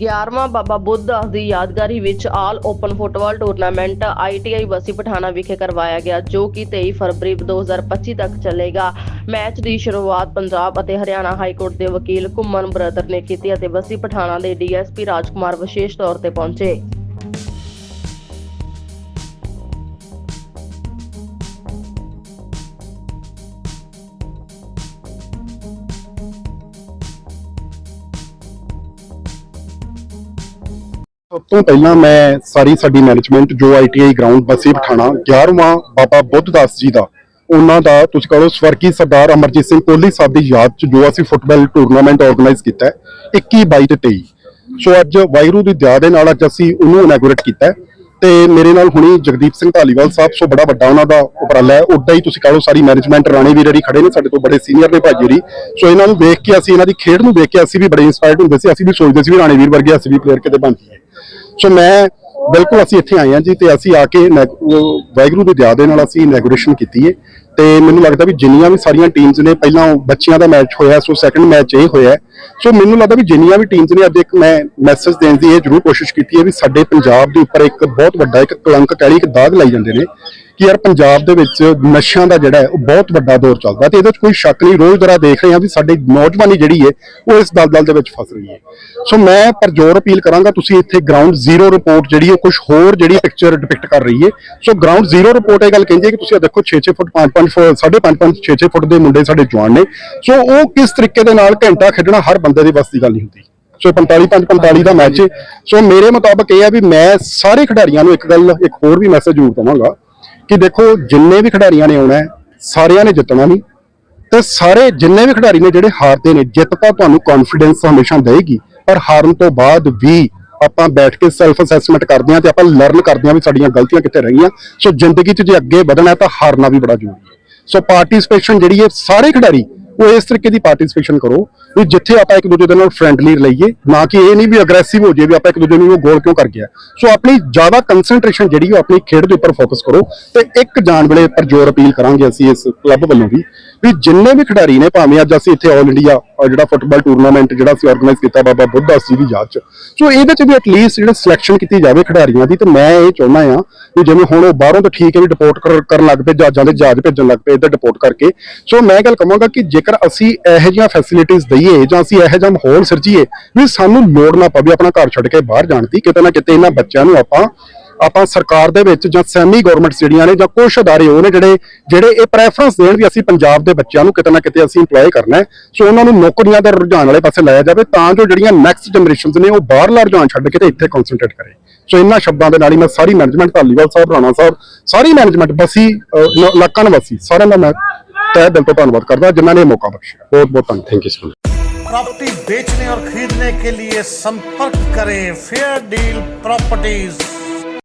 11ਵਾਂ ਬਾਬਾ ਬੁੱਧ ਦਾਸ ਦੀ ਯਾਦਗਾਰੀ ਵਿੱਚ all open football tournament ITI Bassi Pathana ਵਿਖੇ ਕਰਵਾਇਆ ਗਿਆ, ਜੋ ਕਿ 23 ਫਰਵਰੀ 2025 ਤੱਕ ਚੱਲੇਗਾ। ਮੈਚ ਦੀ ਸ਼ੁਰੂਆਤ ਪੰਜਾਬ ਅਤੇ ਹਰਿਆਣਾ ਹਾਈ ਕੋਰਟ ਦੇ ਵਕੀਲ ਘੁੰਮਨ ਬ੍ਰਦਰ ਨੇ ਕੀਤੀ ਅਤੇ ਬਸੀ ਪਠਾਣਾ ਦੇ ਡੀਐਸਪੀ ਰਾਜਕੁਮਾਰ ਵਿਸ਼ੇਸ਼ ਤੌਰ ਤੇ ਪਹੁੰਚੇ। ਸਭ ਤੋਂ ਪਹਿਲਾਂ ਮੈਂ ਸਾਰੀ ਸਾਡੀ ਮੈਨੇਜਮੈਂਟ ਜੋ ਆਈਟੀਆਈ ਗਰਾਊਂਡ ਬਸੀ ਪਠਾਣਾ 11ਵਾਂ ਬਾਬਾ ਬੁੱਧਦਾਸ ਜੀ ਦਾ, ਉਹਨਾਂ ਦਾ ਤੁਸੀਂ ਕਹੋ ਸਵਰਗੀ ਸਰਦਾਰ ਅਮਰਜੀਤ ਸਿੰਘ ਕੋਹਲੀ ਸਾਹਿਬ ਦੀ ਯਾਦ ਚ ਜੋ ਅਸੀਂ ਫੁੱਟਬਾਲ ਟੂਰਨਾਮੈਂਟ ਆਰਗੇਨਾਈਜ਼ ਕੀਤਾ ਹੈ 21 22 ਤੇ 23 ਸੋ ਅੱਜ ਵਾਇਰੂ ਦੀ ਦਿਆ ਦੇ ਨਾਲ ਅੱਜ ਅਸੀਂ ਉਹਨੂੰ ਇਨੈਗੋਰੇਟ ਕੀਤਾ ਤੇ ਮੇਰੇ ਨਾਲ ਹੁਣੀ ਜਗਦੀਪ ਸਿੰਘ ਢਾਲੀਵਾਲ ਸਾਹਿਬ ਸੋ ਬੜਾ ਵੱਡਾ ਉਹਨਾਂ ਦਾ ਉਪਰਾਲਾ ਹੈ। ਉੱਦਾਂ ਹੀ ਤੁਸੀਂ ਕਹੋ ਸਾਰੀ ਮੈਨੇਜਮੈਂਟ ਰਾਣੀ ਵੀਰਰੀ ਖੜੇ ਨੇ ਸਾਡੇ ਤੋਂ ਬੜੇ ਸੀਨੀਅਰ ਨੇ ਭਾਜੀ ਹੋਰੀ। ਸੋ ਇਹਨਾਂ ਨੂੰ ਦੇਖ ਕੇ ਅਸੀਂ, ਇਹਨਾਂ ਦੀ ਖੇਡ ਨੂੰ ਦੇਖ ਕੇ ਅਸੀਂ ਵੀ ਬੜੇ ਇਨਸਪਾਇਰਡ ਹੁੰਦੇ ਸੀ। ਅਸੀਂ ਵੀ ਸੋਚਦੇ ਸੀ ਵੀ ਰਾਣੀ ਵੀਰ ਵਰਗੇ ਅਸੀਂ ਵੀ ਪਲੇਅਰ ਕਿਤੇ ਬਣ ਜਾਈਏ। ਸੋ ਮੈਂ ਬਿਲਕੁਲ ਅਸੀਂ ਇੱਥੇ ਆਏ ਹਾਂ ਜੀ ਤੇ ਅਸੀਂ ਆ ਕੇ ਵਾਹਿਗੁਰੂ ਦੀ ਦਿਆ ਦੇ ਨਾਲ ਅਸੀਂ ਇਨੈਗੋਰੇਸ਼ਨ ਕੀਤੀ ਹੈ ਤੇ ਮੈਨੂੰ ਲੱਗਦਾ ਵੀ ਜਿੰਨੀਆਂ ਵੀ ਸਾਰੀਆਂ ਟੀਮਸ ਨੇ, ਪਹਿਲਾਂ ਬੱਚਿਆਂ ਦਾ ਮੈਚ ਹੋਇਆ, ਸੋ ਸੈਕੰਡ ਮੈਚ ਇਹ ਹੋਇਆ। ਸੋ ਮੈਨੂੰ ਲੱਗਦਾ ਵੀ ਜਿੰਨੀਆਂ ਵੀ ਟੀਮਸ ਨੇ, ਅੱਜ ਇੱਕ ਮੈਂ ਮੈਸੇਜ ਦੇਣ ਦੀ ਇਹ ਜ਼ਰੂਰ ਕੋਸ਼ਿਸ਼ ਕੀਤੀ ਹੈ ਵੀ ਸਾਡੇ ਪੰਜਾਬ ਦੇ ਉੱਪਰ ਇੱਕ ਬਹੁਤ ਵੱਡਾ, ਇੱਕ ਕਲੰਕ ਕਹਿ ਲਈ ਇੱਕ ਦਾਗ ਲਾਈ ਜਾਂਦੇ ਨੇ। ਕਿ ਯਾਰ ਪੰਜਾਬ ਦੇ ਵਿੱਚ ਨਸ਼ਿਆਂ ਦਾ ਜਿਹੜਾ ਹੈ, ਉਹ ਬਹੁਤ ਵੱਡਾ ਦੌਰ ਚੱਲਦਾ ਤੇ ਇਹਦੇ ਵਿੱਚ ਕੋਈ ਸ਼ੱਕ ਨਹੀਂ, ਰੋਜ਼ ਦਰਾ ਦੇਖ ਰਹੇ ਹਾਂ ਵੀ ਸਾਡੀ ਨੌਜਵਾਨੀ ਜਿਹੜੀ ਹੈ, ਉਹ ਇਸ ਦਲਦਲ ਦੇ ਵਿੱਚ ਫਸ ਰਹੀ ਹੈ। ਸੋ ਮੈਂ ਪਰਜੋਰ ਅਪੀਲ ਕਰਾਂਗਾ, ਤੁਸੀਂ ਇੱਥੇ ਗਰਾਊਂਡ ਜ਼ੀਰੋ ਰਿਪੋਰਟ ਜਿਹੜੀ ਉਹ ਕੁਝ ਹੋਰ ਜਿਹੜੀ ਪਿਕਚਰ ਡਿਪਿਕਟ ਕਰ ਰਹੀ ਹੈ। ਸੋ ਗਰਾਊਂਡ ਜ਼ੀਰੋ ਰਿਪੋਰਟ ਇਹ ਗੱਲ ਕਹਿੰਦੀ ਹੈ ਕਿ ਤੁਸੀਂ ਦੇਖੋ 6-6 ਫੁੱਟ 5-5 ਫੁੱਟ 5.5 6-6 ਫੁੱਟ ਦੇ ਮੁੰਡੇ ਸਾਡੇ ਜਵਾਨ ਨੇ। ਸੋ ਉਹ ਕਿਸ ਤਰੀਕੇ ਦੇ ਨਾਲ ਘੰਟਾ ਖੇਡਣਾ, ਹਰ ਬੰਦੇ ਦੀ ਬਸ ਦੀ ਗੱਲ ਨਹੀਂ ਹੁੰਦੀ। ਸੋ 45 5 45 ਦਾ ਮੈਚ ਹੈ। ਸੋ ਮੇਰੇ ਮੁਤਾਬਕ ਇਹ ਹੈ ਵੀ ਮੈਂ ਸਾਰੇ ਖਿਡਾਰੀਆਂ ਨੂੰ ਇੱਕ ਗੱਲ, ਇੱਕ ਹੋਰ ਵੀ ਮੈਸੇਜ ਜ਼ਰੂਰ ਦਵਾਂਗਾ ਕਿ ਦੇਖੋ ਜਿੰਨੇ ਵੀ ਖਿਡਾਰੀਆਂ ਨੇ ਆਉਣਾ ਸਾਰਿਆਂ ਨੇ ਜਿੱਤਣਾ ਨਹੀਂ। ਤੇ ਸਾਰੇ ਜਿੰਨੇ ਵੀ ਖਿਡਾਰੀ ਨੇ ਜਿਹੜੇ ਹਾਰਦੇ ਨੇ, ਜਿੱਤ ਤਾਂ ਤੁਹਾਨੂੰ ਕੌਨਫੀਡੈਂਸ ਹਮੇਸ਼ਾ ਦੇਏਗੀ ਪਰ ਹਾਰਨ ਤੋਂ ਬਾਅਦ ਵੀ ਆਪਾਂ ਬੈਠ ਕੇ ਸੈਲਫ ਅਸੈਸਮੈਂਟ ਕਰਦੇ ਹਾਂ ਤੇ ਆਪਾਂ ਲਰਨ ਕਰਦੇ ਹਾਂ ਵੀ ਸਾਡੀਆਂ ਗਲਤੀਆਂ ਕਿੱਥੇ ਰਹੀਆਂ ਸੋ ਜ਼ਿੰਦਗੀ 'ਚ ਜੇ ਅੱਗੇ ਵਧਣਾ ਤਾਂ ਹਾਰਨਾ ਵੀ ਬੜਾ ਜ਼ਰੂਰੀ ਹੈ। ਸੋ ਪਾਰਟਿਸਿਪੇਸ਼ਨ ਜਿਹੜੀ ਹੈ, ਸਾਰੇ ਖਿਡਾਰੀ ਉਹ ਇਸ ਤਰੀਕੇ ਦੀ ਪਾਰਟਿਸਿਪੇਸ਼ਨ ਕਰੋ ਵੀ ਜਿੱਥੇ ਆਪਾਂ ਇੱਕ ਦੂਜੇ ਦੇ ਨਾਲ ਫ੍ਰੈਂਡਲੀ ਰਹੀਏ, ਨਾ ਕਿ ਇਹ ਨਹੀਂ ਵੀ ਅਗਰੈਸਿਵ ਹੋ ਜਾਏ ਵੀ ਆਪਾਂ ਇੱਕ ਦੂਜੇ ਨੂੰ ਗੋਲ ਕਿਉਂ ਕਰ ਗਿਆ। ਸੋ ਆਪਣੀ ਜ਼ਿਆਦਾ ਕੰਸੈਂਟਰੇਸ਼ਨ ਜਿਹੜੀ ਉਹ ਆਪਣੀ ਖੇਡ ਦੇ ਉੱਪਰ ਫੋਕਸ ਕਰੋ ਤੇ ਇੱਕ ਜਾਣ ਵੇਲੇ ਪਰ ਜ਼ੋਰ ਅਪੀਲ ਕਰਾਂਗੇ ਅਸੀਂ ਇਸ ਕਲੱਬ ਵੱਲੋਂ ਵੀ ਵੀ ਜਿੰਨੇ ਵੀ ਖਿਡਾਰੀ ਨੇ ਭਾਵੇਂ ਅੱਜ ਅਸੀਂ ਇੱਥੇ ਆਲ ਇੰਡੀਆ ਜਿਹੜਾ ਫੁੱਟਬਾਲ ਟੂਰਨਾਮੈਂਟ ਜਿਹੜਾ ਅਸੀਂ ਆਰਗੇਨਾਈਜ਼ ਕੀਤਾ ਬਾਬਾ ਬੁੱਧਾ ਸੀ ਦੀ ਯਾਦ ਚ। ਸੋ ਇਹਦੇ ਚ ਵੀ ਐਟਲੀਸਟ ਜਿਹੜਾ ਸਿਲੈਕਸ਼ਨ ਕੀਤੀ ਜਾਵੇ ਖਿਡਾਰੀਆਂ ਦੀ ਤੇ ਮੈਂ ਇਹ ਚਾਹੁੰਦਾ ਆ ਵੀ ਜਿਵੇਂ ਹੁਣ ਉਹ ਬਾਹਰੋਂ ਤਾਂ ਠੀਕ ਹੈ ਵੀ ਡਿਪੋਰਟ ਕਰਨ ਲੱਗ ਪਏ ਜਹਾਜ਼ਾਂ ਦੇ ਜਹਾਜ਼ ਭੇਜਣ ਲੱਗ ਪਏ ਇੱਧਰ ਡਿਪੋਰਟ ਕਰਕੇ। ਸੋ ਮੈਂ ਗੱਲ ਕਹਾਂਗਾ ਕਿ ਜੇਕਰ ਅਸੀਂ ਇਹੋ ਜਿਹੀਆਂ ਫੈਸਿਲਿਟੀਆਂ ਦਈਏ ਜਾਂ ਅਸੀਂ ਇਹੋ ਜਿਹਾ ਮਾਹੌਲ ਸਿਰਜੀਏ ਵੀ ਸਾਨੂੰ ਲੋੜ ਨਾ ਪਵੇ ਆਪਣਾ ਘਰ ਛੱਡ ਕੇ ਬਾਹਰ ਜਾਣ ਦੀ ਕਿਤੇ ਨਾ ਕਿਤੇ ਇਹਨਾਂ ਬੱਚਿਆਂ ਨੂੰ ਆਪਾਂ ਆਪਾਂ ਸਰਕਾਰ ਦੇ ਵਿੱਚ ਜਾਂ ਸੈਮੀ ਗਵਰਨਮੈਂਟ ਜਿਹੜੀਆਂ ਨੇ ਜਾਂ ਕੁਝ ਅਦਾਰੇ ਉਹ ਨੇ ਜਿਹੜੇ ਜਿਹੜੇ ਇਹ ਪ੍ਰੈਫਰੈਂਸ ਦੇਣ ਵੀ ਅਸੀਂ ਪੰਜਾਬ ਦੇ ਬੱਚਿਆਂ ਨੂੰ ਕਿਤੇ ਨਾ ਕਿਤੇ ਅਸੀਂ ਇੰਪਲੋਏ ਕਰਨਾ ਹੈ। ਸੋ ਉਹਨਾਂ ਨੂੰ ਨੌਕਰੀਆਂ ਦਾ ਰੁਝਾਨ ਵਾਲੇ ਪਾਸੇ ਲਾਇਆ ਜਾਵੇ ਤਾਂ ਜੋ ਜਿਹੜੀਆਂ ਨੈਕਸਟ ਜਨਰੇਸ਼ਨਸ ਨੇ ਉਹ ਬਾਹਰਲਾ ਰੁਝਾਨ ਛੱਡ ਕੇ ਤੇ ਇੱਥੇ ਕਨਸੈਂਟਰੇਟ ਕਰੇ। ਸੋ ਇਹਨਾਂ ਸ਼ਬਦਾਂ ਦੇ ਨਾਲ ਹੀ ਮੈਂ ਸਾਰੀ ਮੈਨੇਜਮੈਂਟ ਧਾਲੀਵਾਲ ਸਾਹਿਬ ਰਾਣਾ ਸਾਹਿਬ ਸਾਰੀ ਮੈਨੇਜਮੈਂਟ ਬਸੀ ਅਹ, ਨ- ਇਲਾਕਾ ਨਿਵਾਸੀ ਸਾਰਿਆਂ ਦਾ ਮੈਂ ਤਹਿ ਦਿਲ ਤੋਂ ਧੰਨਵਾਦ ਕਰਦਾ ਜਿਨ੍ਹਾਂ ਨੇ ਇਹ ਮੌਕਾ ਬਖਸ਼ਿਆ ਬਹੁਤ ਬਹੁਤ ਧੰਨਵਾਦ thank you so much property बेचने और खरीदने के लिए संपर्क करें फेयर डील प्रॉपर्टीज